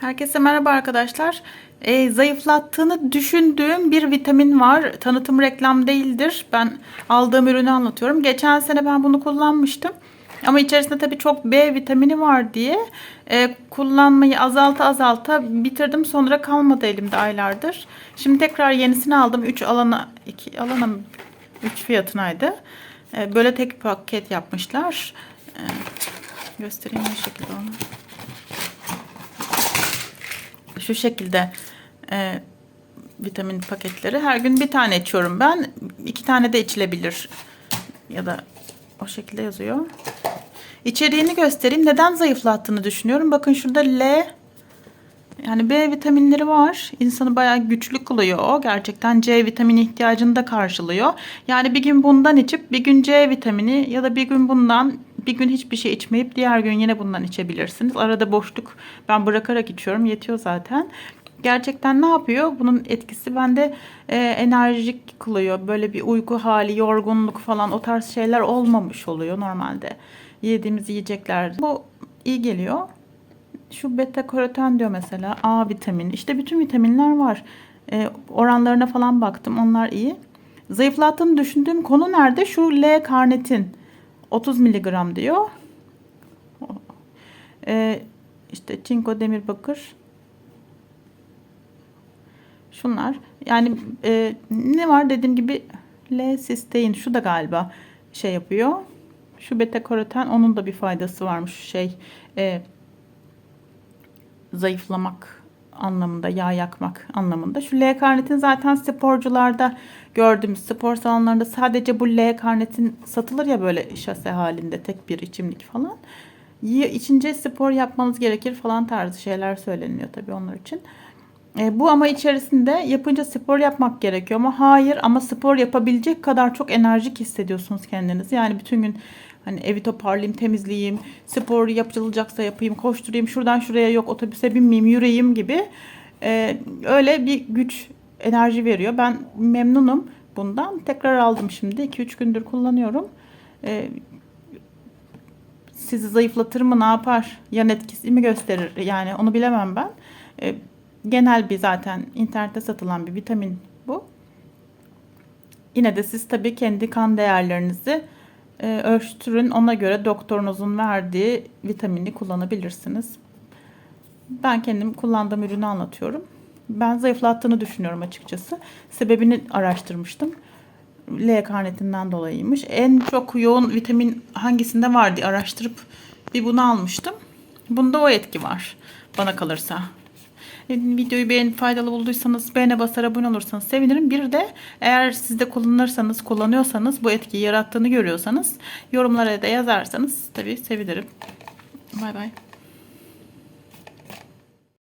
Herkese merhaba arkadaşlar. Ee, zayıflattığını düşündüğüm bir vitamin var. Tanıtım reklam değildir. Ben aldığım ürünü anlatıyorum. Geçen sene ben bunu kullanmıştım. Ama içerisinde tabii çok B vitamini var diye e, kullanmayı azalta azalta bitirdim. Sonra kalmadı elimde aylardır. Şimdi tekrar yenisini aldım. 3 alana 2 alana 3 fiyatınaydı. E, böyle tek paket yapmışlar. E, göstereyim ne şekilde onu şu şekilde e, vitamin paketleri. Her gün bir tane içiyorum ben. iki tane de içilebilir. Ya da o şekilde yazıyor. İçeriğini göstereyim. Neden zayıflattığını düşünüyorum. Bakın şurada L yani B vitaminleri var. İnsanı bayağı güçlü kılıyor o. Gerçekten C vitamini ihtiyacını da karşılıyor. Yani bir gün bundan içip bir gün C vitamini ya da bir gün bundan bir gün hiçbir şey içmeyip diğer gün yine bundan içebilirsiniz. Arada boşluk ben bırakarak içiyorum. Yetiyor zaten. Gerçekten ne yapıyor? Bunun etkisi bende e, enerjik kılıyor. Böyle bir uyku hali, yorgunluk falan o tarz şeyler olmamış oluyor normalde. Yediğimiz yiyecekler. Bu iyi geliyor. Şu beta karoten diyor mesela A vitamini. İşte bütün vitaminler var. E, oranlarına falan baktım. Onlar iyi. Zayıflattığını düşündüğüm konu nerede? Şu L karnitin. 30 miligram diyor. E, işte çinko demir bakır. Şunlar. Yani e, ne var dediğim gibi L sistein. Şu da galiba şey yapıyor. Şu beta karoten onun da bir faydası varmış. Şey e, zayıflamak anlamında, yağ yakmak anlamında. Şu L karnitin zaten sporcularda gördüğümüz spor salonlarında sadece bu L karnitin satılır ya böyle şase halinde tek bir içimlik falan. İçince spor yapmanız gerekir falan tarzı şeyler söyleniyor tabii onlar için. E, bu ama içerisinde yapınca spor yapmak gerekiyor ama hayır ama spor yapabilecek kadar çok enerjik hissediyorsunuz kendinizi. Yani bütün gün Hani evi toparlayayım, temizleyeyim, spor yapılacaksa yapayım, koşturayım, şuradan şuraya yok otobüse binmeyeyim, yürüyeyim gibi. Ee, öyle bir güç, enerji veriyor. Ben memnunum bundan. Tekrar aldım şimdi. 2-3 gündür kullanıyorum. Ee, sizi zayıflatır mı, ne yapar? Yan etkisi mi gösterir? Yani onu bilemem ben. Ee, genel bir zaten internette satılan bir vitamin bu. Yine de siz tabii kendi kan değerlerinizi e, ölçtürün. Ona göre doktorunuzun verdiği vitamini kullanabilirsiniz. Ben kendim kullandığım ürünü anlatıyorum. Ben zayıflattığını düşünüyorum açıkçası. Sebebini araştırmıştım. L karnetinden dolayıymış. En çok yoğun vitamin hangisinde var diye araştırıp bir bunu almıştım. Bunda o etki var bana kalırsa. Videoyu beğenip faydalı bulduysanız beğene basar abone olursanız sevinirim. Bir de eğer siz de kullanırsanız kullanıyorsanız bu etkiyi yarattığını görüyorsanız yorumlara da yazarsanız tabii sevinirim. Bay bay.